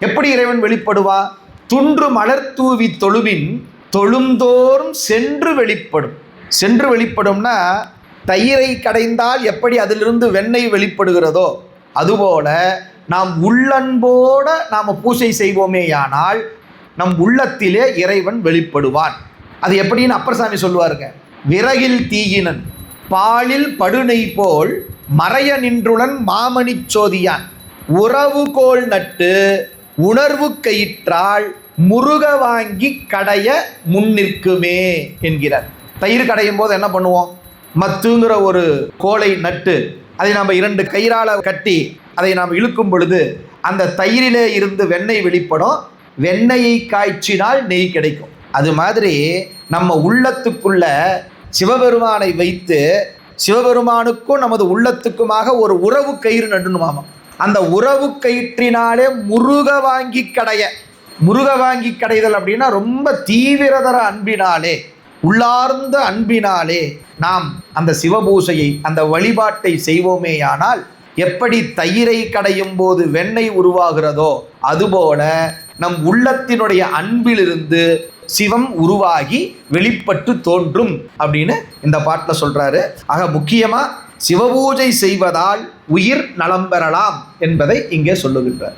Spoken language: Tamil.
எப்படி இறைவன் வெளிப்படுவா? துன்று மலர் தூவி தொழுவின் தொழுந்தோறும் சென்று வெளிப்படும். சென்று வெளிப்படும்னா தயிரை கடைந்தால் எப்படி அதிலிருந்து வெண்ணெய் வெளிப்படுகிறதோ அதுபோல நாம் உள்ளன்போட நாம் பூசை செய்வோமேயானால் நம் உள்ளத்திலே இறைவன் வெளிப்படுவான். அது எப்படின்னு அப்பர்சாமி சொல்லுவாருங்க. விறகில் தீயினன் பாலில் படுநெய் போல் மறைய நின்றுடன் மாமணிச் சோதியான். உறவு கோல் நட்டு உணர்வு கயிற்றால் முருக வாங்கி கடைய முன்னிற்குமே என்கிறார். தயிர் கடையும் போது என்ன பண்ணுவோம்? மத்துங்கிற ஒரு கோலை நட்டு அதை நாம் இரண்டு கயிறால் கட்டி அதை நாம் இழுக்கும் பொழுது அந்த தயிரிலே இருந்து வெண்ணெய் வெளிப்படும். வெண்ணெயை காய்ச்சினால் நெய் கிடைக்கும். அது மாதிரி நம்ம உள்ளத்துக்குள்ள சிவபெருமானை வைத்து சிவபெருமானுக்கும் நமது உள்ளத்துக்குமாக ஒரு உறவு கயிறு நடுணுமாமா அந்த உறவு கயிற்றினாலே முருக வாங்கி கடைய. முருக வாங்கி கடைதல் அப்படின்னா ரொம்ப தீவிரதர அன்பினாலே உள்ளார்ந்த அன்பினாலே நாம் அந்த சிவபூசையை அந்த வழிபாட்டை செய்வோமேயானால் எப்படி தயிரை கடையும் போது வெண்ணெய் உருவாகிறதோ அதுபோல நம் உள்ளத்தினுடைய அன்பிலிருந்து சிவம் உருவாகி வெளிப்பட்டு தோன்றும் அப்படின்னு இந்த பாட்டில் சொல்கிறாரு ஆக முக்கியமாக சிவபூஜை செய்வதால் உயிர் நலம் பெறலாம் என்பதை இங்கே சொல்லுகின்றார்.